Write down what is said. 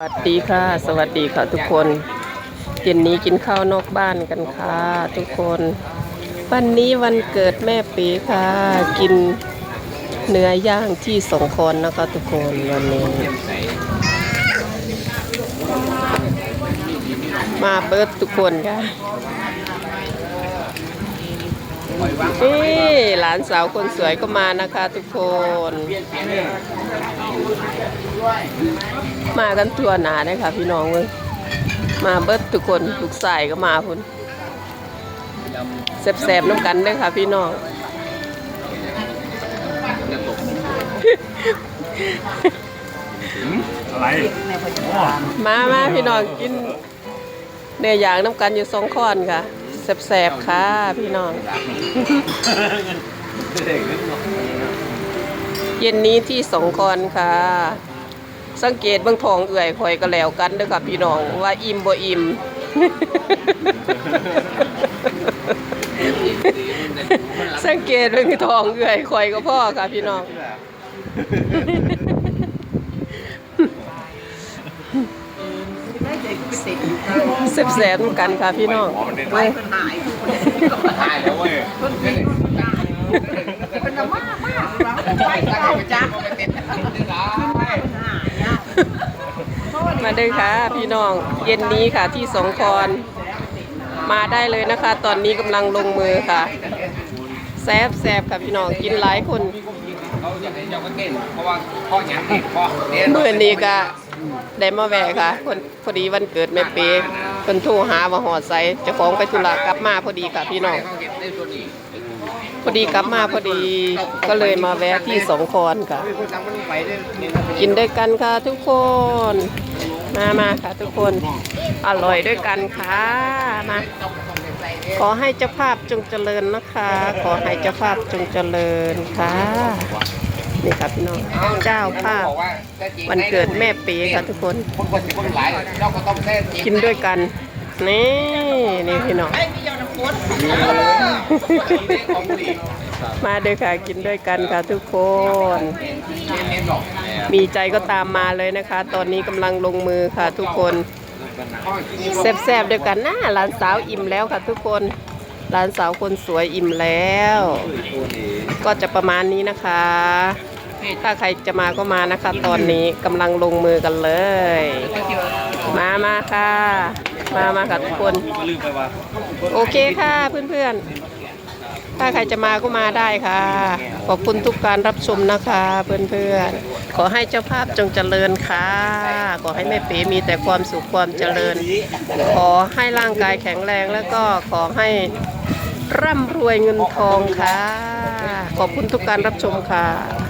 สวัสดีค่ะ สวัสดีค่ะทุกคนเย็นนี้กินข้าวนอกบ้านกันค่ะ ทุกคน วันนี้วันเกิดแม่ปีค่ะ กินเนื้อย่างที่สงคนนะคะทุกคนวันนี้ มาเบิร์ดทุกคนค่ะ นี่หลานสาวคนสวยก็มานะคะทุกคน มากันทั่วหนาเลยค่ะพี่น้องเว้ยมาเบิดทุกคนทุกสายก็มาพุ่นแสบๆน้ำกันเด้วยค่ะพี่น้องอะไรโอ้มามาพี่น้องกินเนื้อย่างน้ำกันอยู่สองคอนค่ะ แสบๆค่ะพี่น้อง เย็นนี้ที่สองคอนค่ะ สังเกตเบางทองเอื่อยคอยก็แล้วกันเด้อค่ะพี่น้องว่าอิ่มบ่อิ่มสังเกตเบางทองเอื่อยคอยก็พ่อค่ะพี่น้อง แสบๆกันค่ะพี่น้องเว้ยตายแล้วเว้ยเป็นละมากมากไปเข้าจักมาเด้อค่ะ พี่น้องเย็นนี้ค่ะที่สองคอนมาได้เลยนะคะ ตอนนี้กำลังลงมือค่ะแซบแซบค่ะพี่น้องกินหลายคนเขาอยากให้เจ้าก็เต้นเพราะว่าพ่อหยังติดพ่อเนี่ยเมื่อนี้ก็ ได้มาแวะค่ะคนพอดีวันเกิดแม่เป๊กคนโทรหาว่าหอดใสจ้าของไปธุระกลับมาพอดีค่ะพี่น้องพอดีกลับมาพอดีก็เลยมาแวะที่สองคอนค่ะคนทำมันได้กินด้วยกันค่ะทุกคน มามาค่ะทุกคน อร่อยด้วยกันค่ะมาขอให้เจ้าภาพจงเจริญนะคะ ขอให้เจ้าภาพจงเจริญค่ะ นี่ครับพี่น้องเจ้าภาพวันเกิดแม่ปีค่ะทุกคนคนคนสิคนหลายกินด้วยกัน นี่นี่พี่น้องมาเด้อค่ะกินด้วยกันค่ะทุกคน มีใจก็ตามมาเลยนะคะ ตอนนี้กำลังลงมือค่ะทุกคนแซ่บๆเดียวกันนะหลานสาวอิ่มแล้วค่ะทุกคนหลานสาวคนสวยอิ่มแล้ว ก็จะประมาณนี้นะคะ ถ้าใครจะมาก็มานะคะ ตอนนี้กำลังลงมือกันเลย มามาค่ะ มามาค่ะทุกคน โอเคค่ะเพื่อนๆ ถ้าใครจะมาก็มาได้ค่ะ ขอบคุณทุกการรับชมนะคะเพื่อนๆ ขอให้เจ้าภาพจงเจริญค่ะ ขอให้แม่เป๋มีแต่ความสุขความเจริญ ขอให้ร่างกายแข็งแรงแล้วก็ขอให้ร่ำรวยเงินทองค่ะ ขอบคุณทุกการรับชมค่ะ